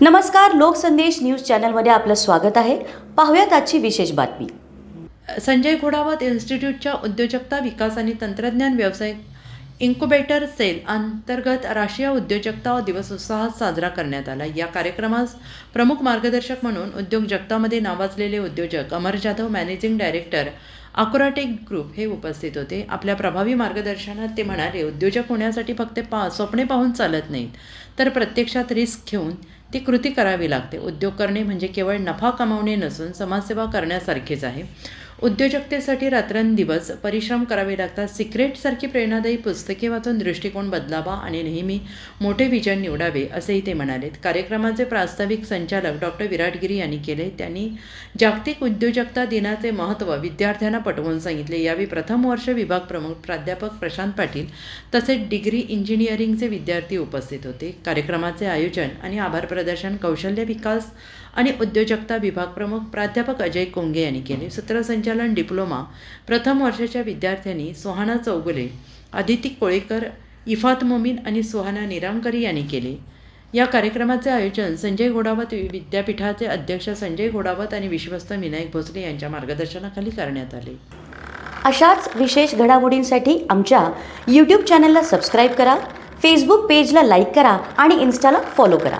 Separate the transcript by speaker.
Speaker 1: नमस्कार लोकसंदेश न्यूज चॅनलमध्ये आपलं स्वागत आहे. पाहूयात आजची विशेष बातमी.
Speaker 2: संजय घोडावत इन्स्टिट्यूटच्या उद्योजकता विकास आणि तंत्रज्ञान व्यावसायिक इन्क्युबेटर सेल अंतर्गत राष्ट्रीय उद्योजकता दिवस उत्साहात साजरा करण्यात आला. या कार्यक्रमास प्रमुख मार्गदर्शक म्हणून उद्योग जगतामध्ये नावाजलेले उद्योजक Amar Jadhav managing director Accuratech group हे उपस्थित होते. आपल्या प्रभावी मार्गदर्शनात ते म्हणाले उद्योजक होण्यासाठी फक्त पा स्वप्ने पाहून चालत नाहीत. तर प्रत्यक्षात रिस्क घेऊन ती कृती करावी लागते. उद्योग करणे म्हणजे केवळ नफा कमावणे नसून समाजसेवा करण्यासारखेच आहे. उद्योजकतेसाठी रात्रंदिवस परिश्रम करावे लागतात. सिक्रेटसारखी प्रेरणादायी पुस्तके वाचून दृष्टिकोन बदलावा आणि नेहमी मोठे विजन निवडावे असेही ते म्हणालेत. कार्यक्रमाचे प्रास्ताविक संचालक डॉक्टर विराटगिरी यांनी केले. त्यांनी जागतिक उद्योजकता दिनाचे महत्त्व विद्यार्थ्यांना पटवून सांगितले. यावेळी प्रथम वर्ष विभाग प्रमुख प्राध्यापक प्रशांत पाटील तसेच डिग्री इंजिनिअरिंगचे विद्यार्थी उपस्थित होते. कार्यक्रमाचे आयोजन आणि आभार प्रदर्शन कौशल्य विकास आणि उद्योजकता विभाग प्रमुख प्राध्यापक अजय कोंगे यांनी केले. संचालन डिप्लोमा प्रथम वर्षाच्या विद्यार्थ्यांनी सुहाना चौगुले आदिती कोळेकर इफात मोमीन आणि सुहाना निरामकरी यांनी केले. या कार्यक्रमाचे आयोजन संजय घोडावत विद्यापीठाचे अध्यक्ष संजय घोडावत आणि विश्वस्त विनायक भोसले यांच्या मार्गदर्शनाखाली करण्यात आले.
Speaker 1: अशाच विशेष घडामोडींसाठी आमच्या यूट्यूब चॅनलला सबस्क्राईब करा फेसबुक पेजला लाईक करा आणि इन्स्टाला फॉलो करा.